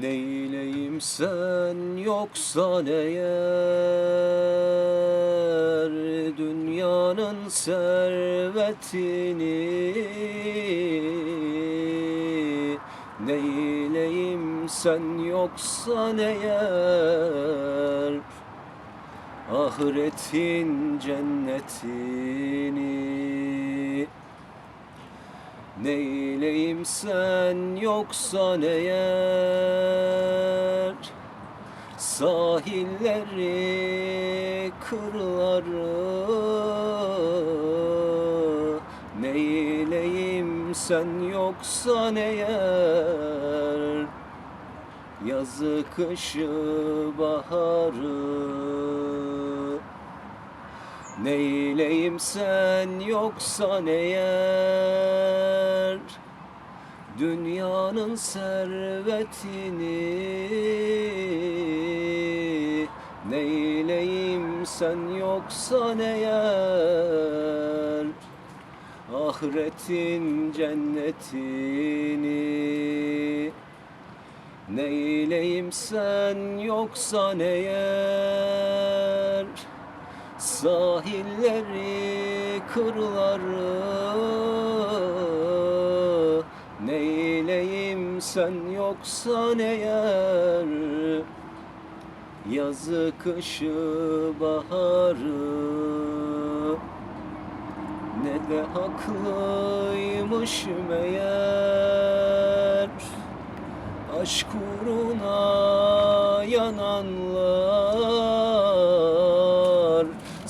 Neyleyim sen yoksan eğer Dünyanın servetini Neyleyim sen yoksan eğer Ahiretin cennetini Neyleyim sen yoksan eğer Sahilleri, kırları. Neyleyim sen yoksan eğer Yazı, kışı, baharı Neyleyim sen yoksan eğer Dünyanın servetini Neyleyim sen yoksan eğer Ahiretin cennetini Neyleyim sen yoksan eğer Sahilleri, kırları. Neyleyim sen yoksan eğer Yazı, kışı, baharı. Ne de haklıymış meğer Aşk uğruna yananlar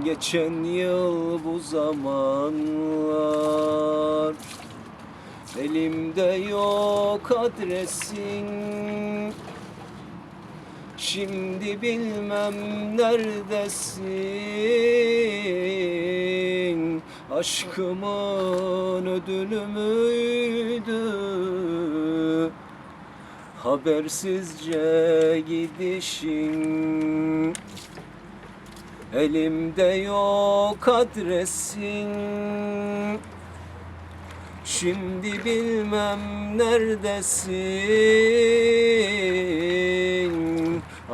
Geçen yıl bu zamanlar Elimde yok adresin. Şimdi bilmem neredesin? Aşkımın ödülü müydü? Habersizce gidişin Elimde yok adresin. Şimdi bilmem neredesin?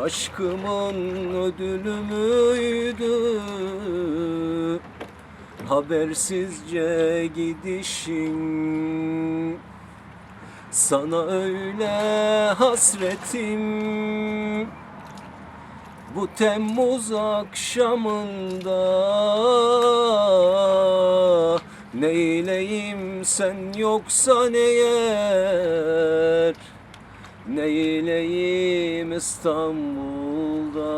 Aşkımın ödülü müydü? Habersizce gidişin. Sana öyle hasretim Bu Temmuz akşamında Neyleyim sen yoksan eğer Neyleyim İstanbul'da?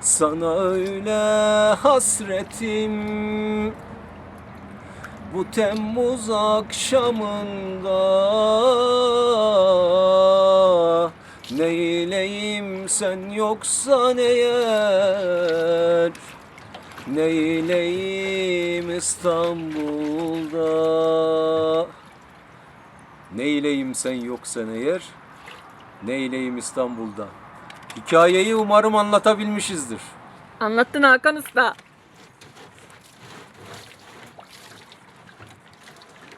Sana öyle hasretim. Bu Temmuz akşamında Neyleyim sen yoksan eğer Neyleyim İstanbul'da Neyleyim sen yoksan eğer Neyleyim İstanbul'da Hikayeyi umarım anlatabilmişizdir. Anlattın Hakan Usta.